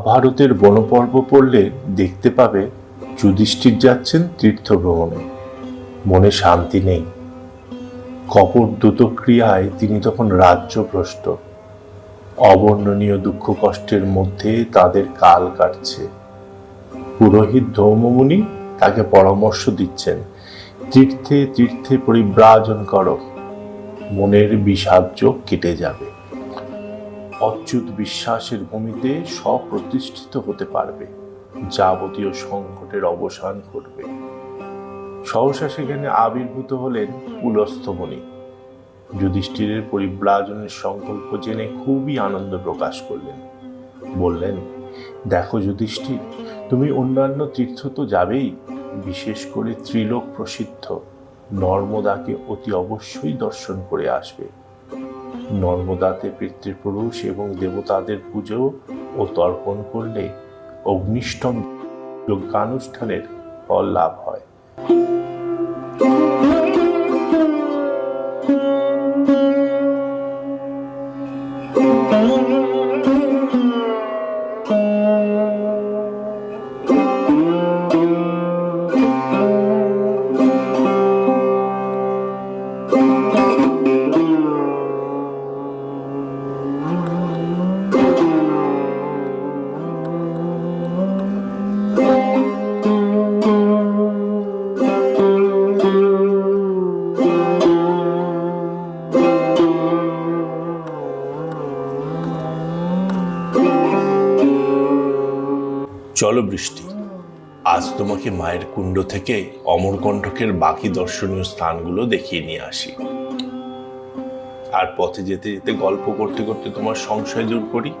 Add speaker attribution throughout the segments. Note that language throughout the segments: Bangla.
Speaker 1: মহাভারতের বনপর্ব পড়লে দেখতে পাবে যুধিষ্ঠির যাচ্ছেন তীর্থ ভ্রমণে মনে শান্তি নেই। কপট ক্রিয়ায় তিনি তখন রাজ্য রাজ্যভ্রষ্ট অবর্ণনীয় দুঃখ কষ্টের মধ্যে তাদের কাল কাটছে। পুরোহিত ধৌমমুনি তাকে পরামর্শ দিচ্ছেন, তীর্থে তীর্থে পরিব্রাজন করো। মনের বিষাদ্য কেটে যাবে। অচ্যুত বিশ্বাসের ভূমিতে স্বপ্রতিষ্ঠিত হতে পারবে, যাবতীয় সংকটের অবসান ঘটবে। সহসা সেখানে আবির্ভূত হলেন পুলস্থমণি যুধিষ্ঠিরের পরিব্রাজনের সংকল্প জেনে খুবই আনন্দ প্রকাশ করলেন। বললেন, দেখো যুধিষ্ঠির, তুমি অন্যান্য তীর্থ তো যাবেই, বিশেষ করে ত্রিলোক প্রসিদ্ধ। নর্মদাকে অতি অবশ্যই দর্শন করে আসবে। নর্মদাতে পিতৃপুরুষ এবং দেবতাদের পুজো ও তর্পণ করলে অগ্নিষ্টম যজ্ঞানুষ্ঠানের ফল লাভ হয়। চলো বৃষ্টি আজ তোমাকে মায়ের কুণ্ড থেকে অমরকণ্ঠকের বাকি দর্শনীয় স্থানগুলো দেখিয়ে নিয়ে আসি। আর পথে যেতে যেতে গল্প করতে করতে তোমার সংশয় দূর করি।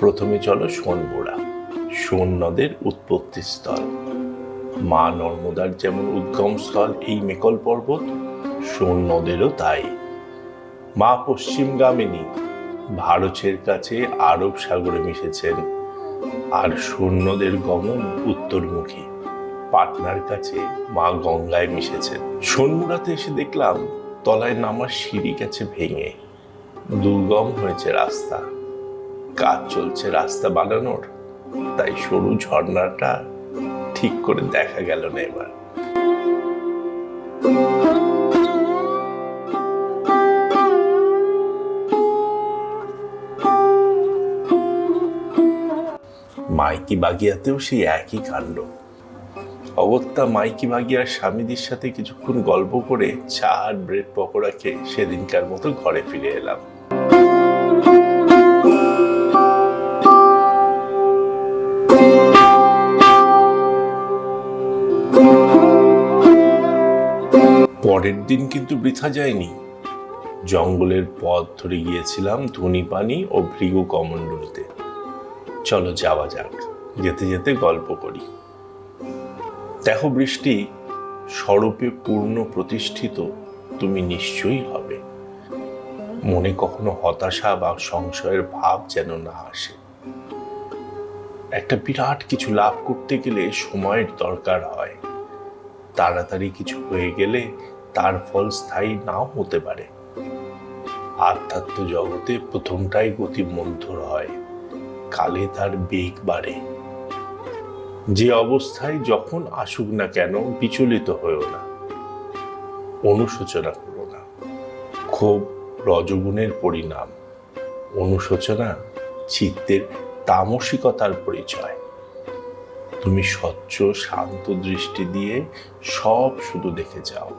Speaker 1: প্রথমে চলো সোনবোড়া, সোন নদের উৎপত্তি স্থল। মা নর্মদার যেমন উদ্গম স্থল এই মেকল পর্বত, সোন নদেরও তাই। মা পশ্চিমগামিনী ভারতের কাছে আরব সাগরে মিশেছেন আর সৈন্যদের গমন উত্তরমুখী। পাটনার কাছে মা গঙ্গায় মিশেছে। সৈন্যরাতে এসে দেখলাম, তলায় নামার সিঁড়ি গেছে ভেঙে। দুর্গম হয়েছে রাস্তা। কাজ চলছে রাস্তা বানানোর। তাই সরু ঝর্ণাটা ঠিক করে দেখা গেল না এবার। মাইকি বাগিয়াতেও সেই একই কাণ্ড। অগত্যা মাইকি বাগিয়ার স্বামীদের সাথে কিছুক্ষণ গল্প করে চা আর ব্রেড পকোড়া খেয়ে সেদিনকার মতো ঘরে ফিরে এলাম। পরের দিন কিন্তু বৃথা যায়নি। জঙ্গলের পথ ধরে গিয়েছিলাম ধনী পানি ও ভৃগু কমণ্ডলতে। চলো যাওয়া যাক। যেতে যেতে গল্প করি। দেখো বৃষ্টি স্বরূপে পূর্ণ প্রতিষ্ঠিত, তুমি নিশ্চয়ই হবে। মনে কখনো হতাশা বা সংশয়ের ভাব যেন না আসে। একটা বিরাট কিছু লাভ করতে গেলে সময়ের দরকার হয়। তাড়াতাড়ি কিছু হয়ে গেলে তার ফল স্থায়ী নাও হতে পারে। আধ্যাত্ম জগতে প্রথমটাই গতি মন্থর হয়। কালে তার বেগ বাড়ে। যে অবস্থায় যখন আসুক না কেন বিচলিত হয়েও না। অনুশোচনা করো না। ক্ষোভ রজগুণের পরিণাম। অনুশোচনা চিত্তের তামসিকতার পরিচয়। তুমি স্বচ্ছ, শান্ত দৃষ্টি দিয়ে সব শুধু দেখে যাও।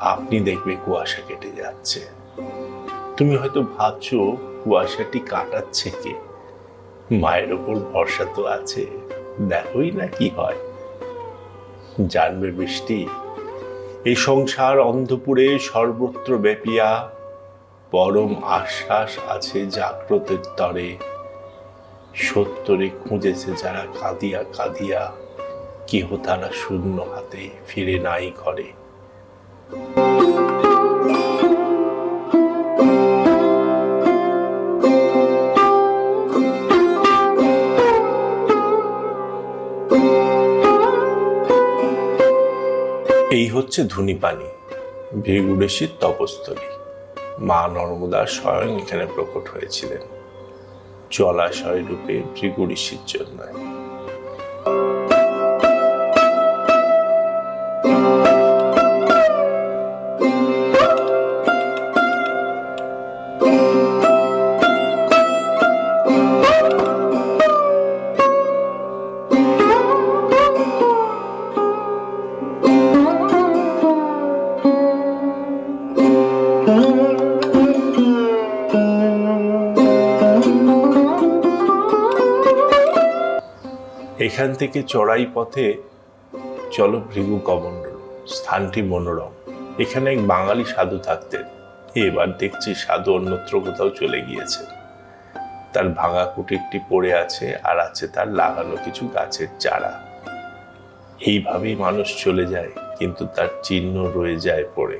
Speaker 1: আপনি দেখবে কুয়াশা কেটে যাচ্ছে। তুমি হয়তো ভাবছ, কুয়াশাটি কাটাচ্ছে কে? মায়ের ওপর ভরসা তো আছে। দেখোই না কি হয়। জানবে বৃষ্টি, এই সংসার অন্ধপুরে সর্বত্র ব্যাপিয়া, পরম আশ্বাস আছে জাগ্রতের তরে। সত্তরে খুঁজেছে যারা কাঁদিয়া কাঁদিয়া, কেহ তারা শূন্য হাতে ফিরে নাই ঘরে। হচ্ছে ধুনি পানি ভেগুড়েশির তপস্থলী মা নর্মদা স্বয়ং এখানে প্রকট হয়েছিলেন। জলাশয় রূপে ভৃগু ঋষির জন্য। এখান থেকে চড়াই পথে চলো ভৃগু কমণ্ডল, স্থানটি মনোরম। এখানে এক বাঙালি সাধু থাকতেন। এবার দেখছি সাধু অন্যত্র কোথাও চলে গিয়েছে। তার ভাঙা কুটিরটি পড়ে আছে আর আছে তার লাগানো কিছু গাছের চারা। এইভাবেই মানুষ চলে যায়, কিন্তু তার চিহ্ন রয়ে যায় পড়ে।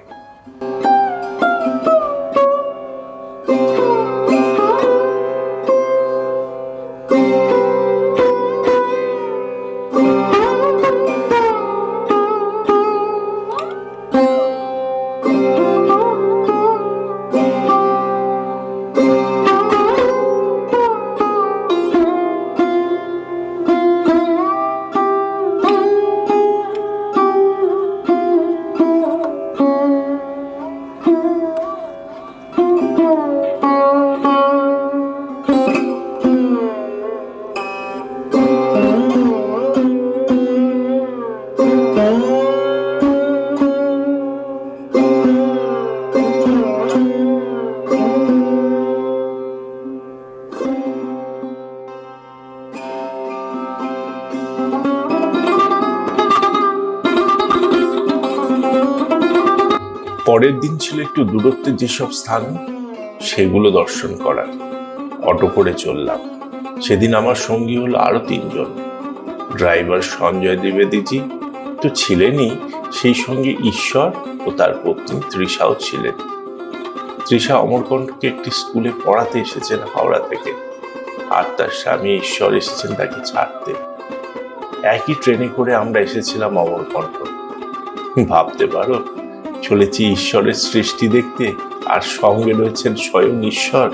Speaker 1: দিন ছিল একটু দূরত্বে যেসব স্থান, সেগুলো দর্শন করার। অটো করে চললাম। সেদিন আমার সঙ্গী হলো আরও তিনজন। ড্রাইভার সঞ্জয় দ্বিবেদীজি তো ছিলেনই, সেই সঙ্গে ঈশ্বর ও তার পত্নী তৃষাও ছিলেন। তৃষা অমরকণ্ঠকে একটি স্কুলে পড়াতে এসেছেন হাওড়া থেকে। আর তার স্বামী ঈশ্বর এসেছেন তাকে ছাড়তে। একই ট্রেনে করে আমরা এসেছিলাম অমরকণ্ঠ। ভাবতে পারো চলেছি ঈশ্বরের সৃষ্টি দেখতে আর সঙ্গে রয়েছেন স্বয়ং ঈশ্বর।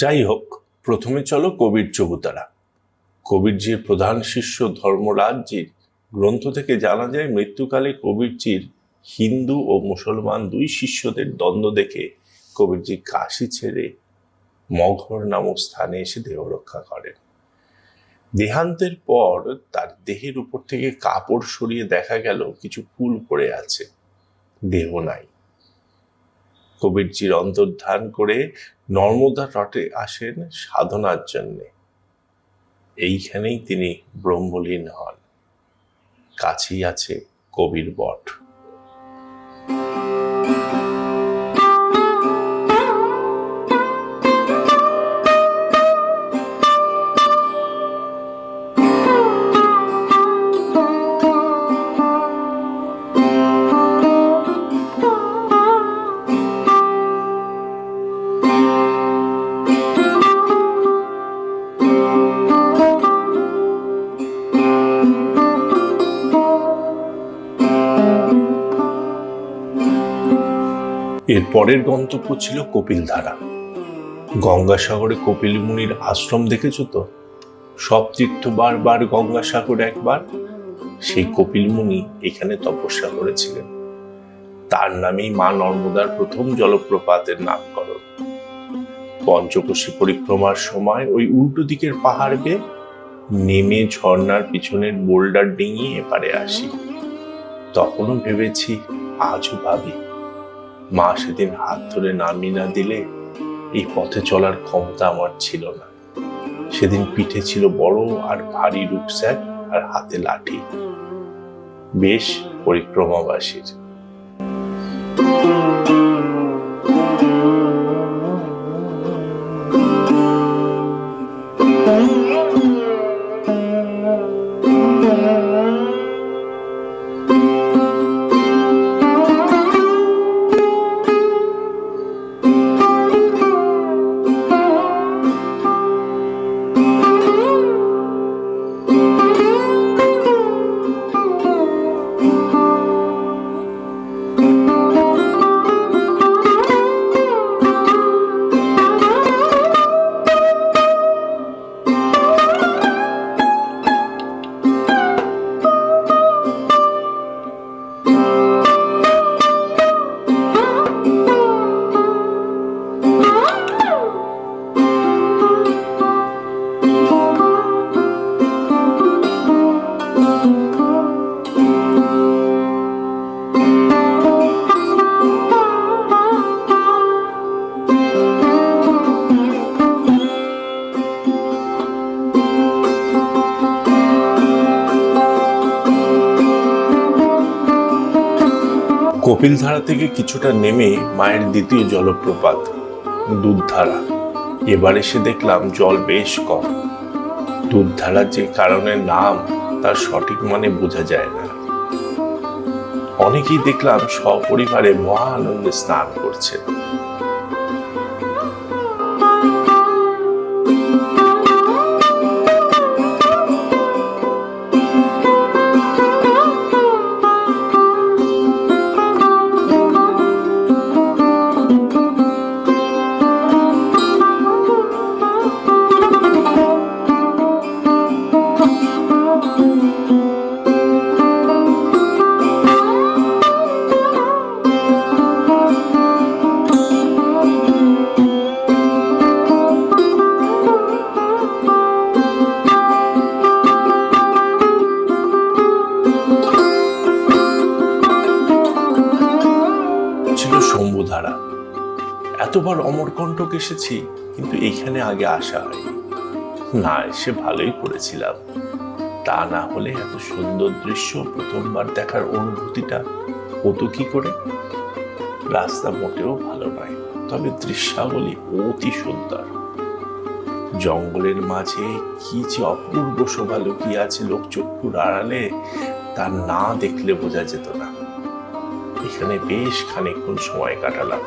Speaker 1: যাই হোক প্রথমে চলো কবির চবুতারা। কবিরজির প্রধান শিষ্য ধর্মরাজজির গ্রন্থ থেকে জানা যায়, মৃত্যুকালে কবিরজির হিন্দু ও মুসলমান দুই শিষ্যদের দ্বন্দ্ব দেখে কবিরজি কাশি ছেড়ে মঘর নামক স্থানে এসে দেহ রক্ষা করেন। দেহান্তের পর তার দেহের উপর থেকে কাপড় সরিয়ে দেখা গেল, কিছু ফুল পড়ে আছে। দেহ নাই। কবিরজির অন্তর্ধান করে নর্মদা তটে আসেন সাধনার জন্যে। এইখানেই তিনি ব্রহ্মলীন হন। কাছেই আছে কবির বট। এর পরের গন্তব্য ছিল কপিলধারা। গঙ্গাসাগরে কপিল মুনির আশ্রম দেখেছ তো? সব তীর্থ বারবার গঙ্গাসাগর একবার। সেই কপিল মুনি এখানে তপস্যা করেছিলেন। তার নামেই মা নর্মদার প্রথম জলপ্রপাতের নামকরণ। পঞ্চকোশী পরিক্রমার সময় ওই উল্টো দিকের পাহাড় বেয়ে নেমে ঝর্ণার পিছনের বোল্ডার ডিঙিয়ে এপারে আসি। তখনও ভেবেছি আজও ভাবি মা সেদিন হাত ধরে নামিয়ে না দিলে এই পথে চলার ক্ষমতা আমার ছিল না। সেদিন পিঠে ছিল বড় আর ভারী রুকস্যাক আর হাতে লাঠি। বেশ পরিক্রমাবাসীর। কপিলধারা থেকে কিছুটা নেমে মায়ের দ্বিতীয় জলপ্রপাত, দুধধারা। এবার এসে দেখলাম জল বেশ কম। দুধধারার যে কারণে নাম তার সঠিক মানে বোঝা যায় না। অনেকেই দেখলাম সপরিবারে মহা আনন্দে স্নান করছে। এতবার অমরকণ্টক এসেছি, কিন্তু এখানে আগে আসা হয়নি। না এসে ভালোই করেছিলাম। তা না হলে এত সুন্দর দৃশ্য প্রথমবার দেখার অনুভূতিটা হতো কি করে? রাস্তা মোটেও ভালো নয়, তবে দৃশ্যাবলী অতি সুন্দর। জঙ্গলের মাঝে কি যে অপূর্ব শোভা লুকিয়ে আছে লোকচক্ষুর আড়ালে, তা না দেখলে বোঝা যেত না। এখানে বেশ খানিকক্ষণ সময় কাটালাম।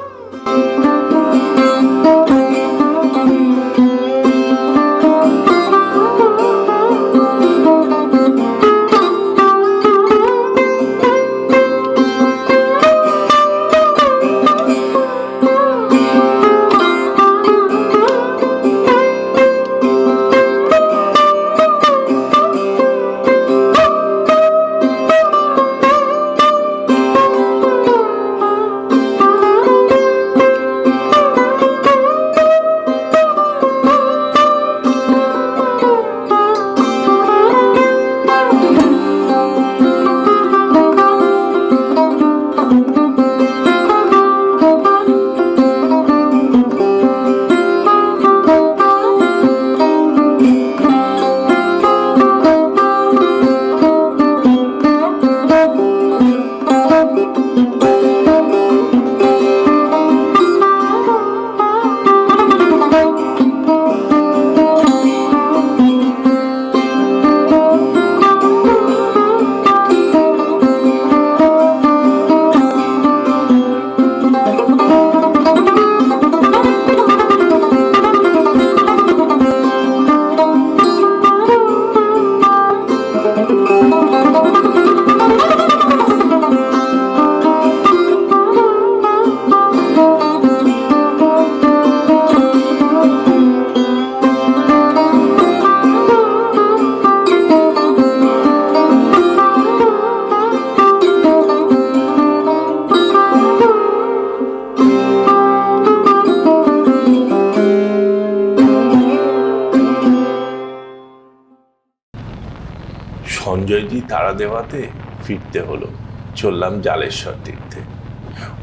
Speaker 1: সঞ্জয়জি তারা দেওয়াতে ফিরতে হলো, চললাম জালেশ্বর তীর্থে।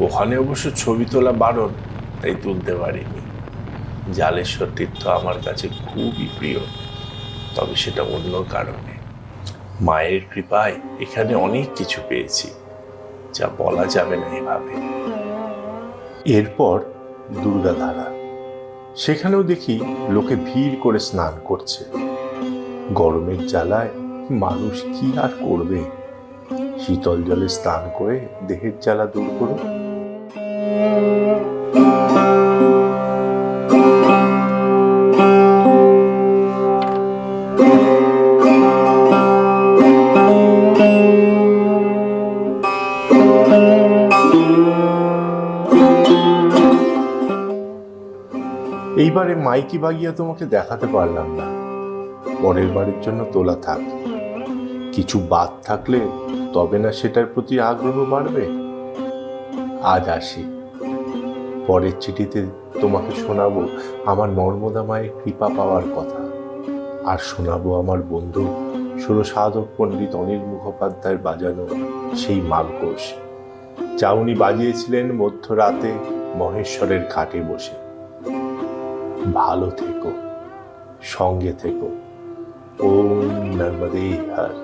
Speaker 1: ওখানে অবশ্য ছবি তোলা বারণ, তাই তুলতে পারিনি। জালেশ্বর তীর্থ আমার কাছে খুবই প্রিয়, তবে সেটা অন্য কারণে। মায়ের কৃপায় এখানে অনেক কিছু পেয়েছি, যা বলা যাবে না এভাবে। এরপর দুর্গাধারা সেখানেও দেখি লোকে ভিড় করে স্নান করছে। গরমের জ্বালায় মানুষ কি আর করবে? শীতল জলে স্নান করে দেহের জ্বালা দূর করুন। এইবারে মাইকি বাগিয়া তোমাকে দেখাতে পারলাম না। পরের বারের জন্য তোলা থাক। কিছু বাদ থাকলে তবে না সেটার প্রতি আগ্রহ বাড়বে? আজ আসি। পরের চিঠিতে তোমাকে শোনাবো আমার নর্মদা মায়ের কৃপা পাওয়ার কথা। আর শোনাবো আমার বন্ধু সুরসাধক পণ্ডিত অনিল মুখোপাধ্যায়ের বাজানো সেই মালকোষ। যা উনি বাজিয়েছিলেন মধ্যরাতে মহেশ্বরের ঘাটে বসে। ভালো থেকো, সঙ্গে থেকো। ওম নর্মদে হর।